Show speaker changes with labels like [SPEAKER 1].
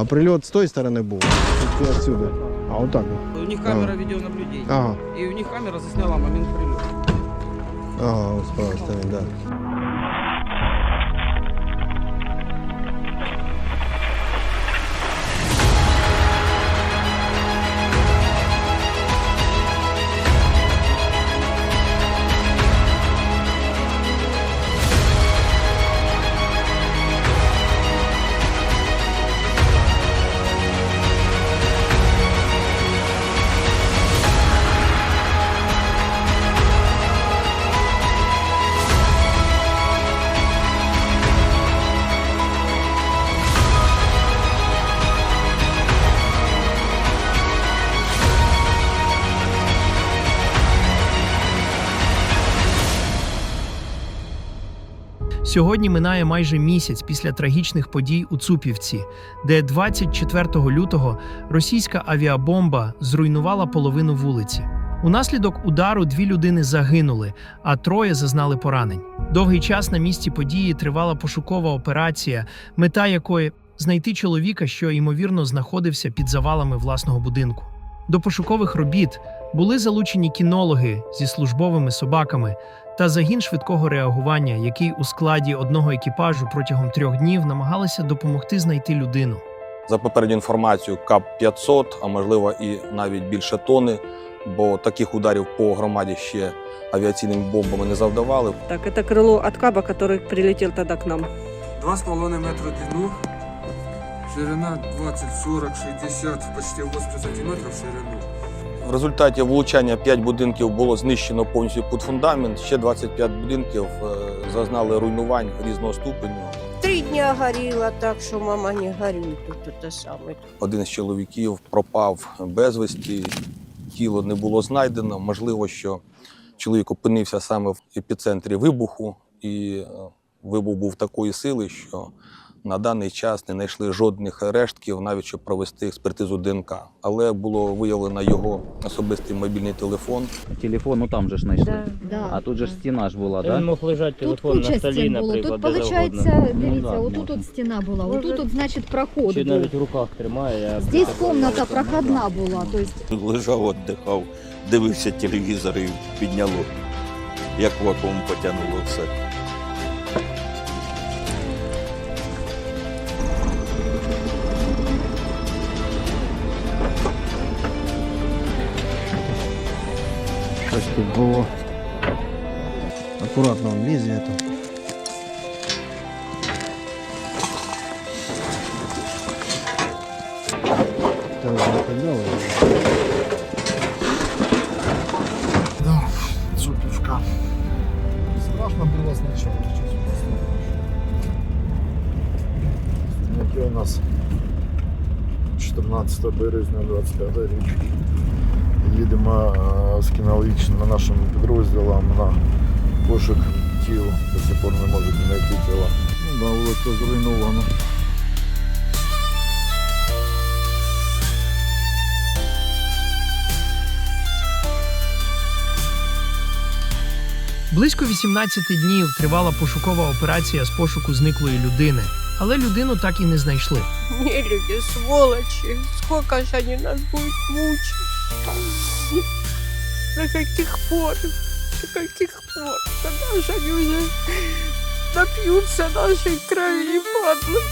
[SPEAKER 1] А прильот з тої сторони був? Чи отсюда? А отак.
[SPEAKER 2] У них камера видеонаблюдения.
[SPEAKER 1] Ага.
[SPEAKER 2] И у них камера засняла момент прилета.
[SPEAKER 1] Ага, з правої сторони, так. Да.
[SPEAKER 3] Сьогодні минає майже місяць після трагічних подій у Цупівці, де 24 лютого російська авіабомба зруйнувала половину вулиці. Унаслідок удару дві людини загинули, а троє зазнали поранень. Довгий час на місці події тривала пошукова операція, мета якої знайти чоловіка, що ймовірно знаходився під завалами власного будинку. До пошукових робіт були залучені кінологи зі службовими собаками та загін швидкого реагування, який у складі одного екіпажу протягом трьох днів намагалися допомогти знайти людину.
[SPEAKER 4] За попередню інформацію, КАП 500, а можливо і навіть більше тони, бо таких ударів по громаді ще авіаційними бомбами не завдавали.
[SPEAKER 5] Так, это крыло от каба, который прилетел тогда к нам.
[SPEAKER 6] 2,5 метра длину, ширина 20, 40, 60, почти 80 сантиметров в ширину.
[SPEAKER 4] В результаті влучання 5 будинків було знищено повністю під фундамент. Ще 25 будинків е, зазнали руйнувань різного ступеню.
[SPEAKER 7] Три дня горіла, так що мама не горюй тут те саме.
[SPEAKER 4] Один з чоловіків пропав безвісті, тіло не було знайдено. Можливо, що чоловік опинився саме в епіцентрі вибуху, і е, вибух був такої сили, що на даний час не знайшли жодних рештків, навіть щоб провести експертизу ДНК. Але було виявлено його особистий мобільний телефон.
[SPEAKER 8] Телефон, ну там же ж знайшли.
[SPEAKER 7] Да.
[SPEAKER 9] Да.
[SPEAKER 8] А тут же ж стіна ж була,
[SPEAKER 9] Він мог лежати
[SPEAKER 10] Тут
[SPEAKER 9] телефон
[SPEAKER 10] куча
[SPEAKER 9] на столі,
[SPEAKER 10] стін було.
[SPEAKER 9] наприклад,
[SPEAKER 10] Тут,
[SPEAKER 9] де
[SPEAKER 10] виходить,
[SPEAKER 9] завгодно.
[SPEAKER 10] дивіться,
[SPEAKER 9] Ну, да,
[SPEAKER 10] отут от стіна була,
[SPEAKER 7] Може,
[SPEAKER 10] отут от, значить, проход
[SPEAKER 9] Чи
[SPEAKER 10] був.
[SPEAKER 9] навіть в руках тримає. а
[SPEAKER 10] Здесь
[SPEAKER 9] так
[SPEAKER 10] комната проходна була, то есть
[SPEAKER 11] Лежав, віддихав, дивився телевізор і підняло. Як вакуум потягнуло все.
[SPEAKER 1] Щось тут було. Акуратно он лезвие там.
[SPEAKER 6] Да, Зубівка. Страшно було спочатку. Яке у нас 14 березня 25 рік. Їдемо е, з кінологічним нашим підрозділом на пошук тіл. До сих пор не можуть знайти тіла. Ну, да, вулиця зруйнована.
[SPEAKER 3] Близько 18 днів тривала пошукова операція з пошуку зниклої людини, але людину так і не знайшли.
[SPEAKER 7] Не люди, сволочи. Сколько же они нас будут мучить? До каких пор? До каких пор? Когда же они уже напьются нашей крови, подлые?